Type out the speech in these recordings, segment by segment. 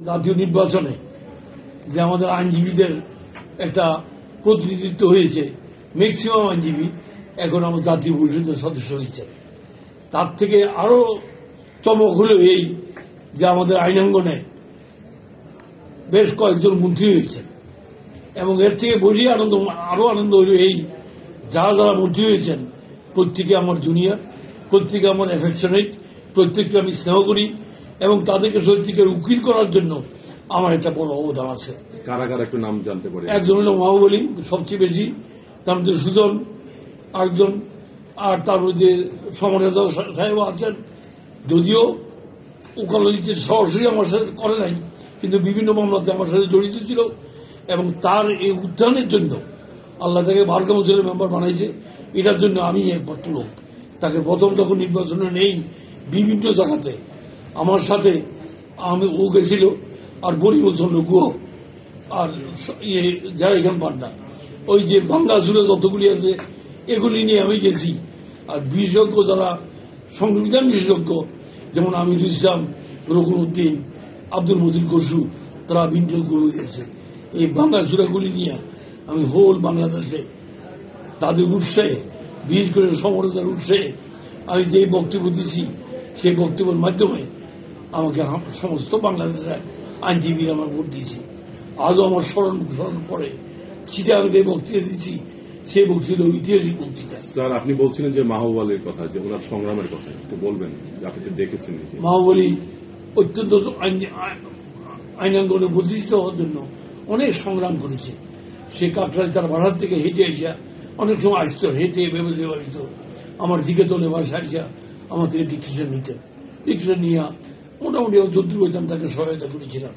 জাতীয় নির্বাচনে যে আমাদের আইনজীবীদের একটা প্রতিনিধিত্ব হয়েছে ম্যাক্সিমাম আইনজীবী এখন আমার জাতীয় পরিষদের সদস্য হয়েছে। তার থেকে আরও চমক হলো এই যে আমাদের আইনাঙ্গনে বেশ কয়েকজন মন্ত্রী হয়েছেন এবং এর থেকে বেশি আনন্দ, আরও আনন্দ হলো এই যারা যারা মন্ত্রী হয়েছেন, প্রত্যেকে আমার জুনিয়র প্রত্যেকে আমার অ্যাফেকশনেট প্রত্যেককে আমি স্নেহ করি। এবং তাদেরকে সত্যিকার উকিল করার জন্য আমার একটা বড় অবদান আছে। কারা কারা একটু নাম জানতে পারি। একজন হলো মহাবলী সবচেয়ে বেশি। তার মধ্যে সুজন আরেকজন আর তার মধ্যে সমরেশ সাহেব আছেন। যদিও উকালতিতে সরাসরি আমার সাথে করে নাই কিন্তু বিভিন্ন মামলাতে আমার সাথে জড়িত ছিল এবং তার এই উত্থানের জন্য আল্লাহ তাকে বার কাউন্সিলের মেম্বার বানাইছে। এটার জন্য আমি একমাত্র লোক। তাকে প্রথম যখন নির্বাচনে নেই বিভিন্ন জায়গাতে আমার সাথে আমি ও গেছিল, আর বরিবল চন্দ্র গুহ আর ইয়ে যারা এখান পান্ডা ওই যে বাংলা জুড়ে যতগুলি আছে, এগুলি নিয়ে আমি গেছি। আর বিশেষজ্ঞ যারা, সংবিধান বিশেষজ্ঞ, যেমন আমির ইসলাম রকুন উদ্দিন আব্দুল মজিদ কসু তারা বিনিয়োগ করে গেছে। এই বাংলা জুড়াগুলি নিয়ে আমি হোল বাংলাদেশে, তাদের উৎসাহে বিশেষ করে সমরতার উৎসাহে আমি যে বক্তব্য দিচ্ছি সেই বক্তব্যের মাধ্যমে আমাকে সমস্ত বাংলাদেশের আইনজীবীরা আমার ভোট দিয়েছে। আজও আমার স্মরণ স্মরণ পড়ে চিঠা আমি যে বক্তৃতা দিচ্ছি সেই বক্তৃতা ঐতিহাসিক বক্তৃতা স্যার আপনি বলছিলেন যে মাহবালের কথা যে ওনার সংগ্রামের কথা একটু বলবেন আপনি তো দেখেছেন নিজে। মাহবলী অত্যন্ত আইন- আইন- আইনাঙ্গনে প্রতিষ্ঠিত হওয়ার জন্য অনেক সংগ্রাম করেছে। সে কাকড়ায় তার বাসার থেকে হেঁটে আসা অনেক সময় আসতো হেঁটে ভেবে আসতো। আমার দিকে তোলে বাসায় আসা আমার থেকে ডিকশন নিতেন। ডিকশন নিয়ে মোটামুটি যদ্দূর হইতাম তাকে সহায়তা করেছিলাম।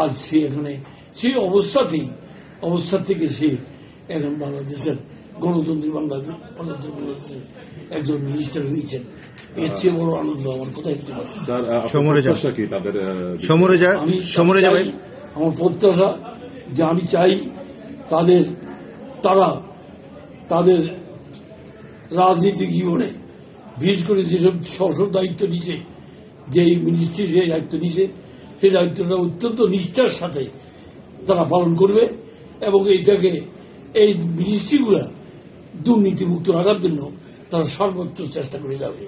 আজ সে এখানে সেই অবস্থাতেই অবস্থা থেকে সে এখন বাংলাদেশের গণতন্ত্রী বাংলাদেশ বাংলাদেশের একজন মিনিস্টার হয়েছেন। এর চেয়ে বড় আনন্দ আমার কোথায় হতে পারে? আমার প্রত্যাশা যে আমি চাই তাদের তারা তাদের রাজনীতিক জীবনে বিশেষ করে যেসব স্বস্ব দায়িত্ব নিছে যে এই মিনিস্ট্রি যে দায়িত্ব নিছে সেই দায়িত্বটা অত্যন্ত নিষ্ঠার সাথে তারা পালন করবে এবং এইটাকে, এই মিনিস্ট্রিগুলা দুর্নীতিমুক্ত রাখার জন্য তারা সর্বোচ্চ চেষ্টা করে যাবে।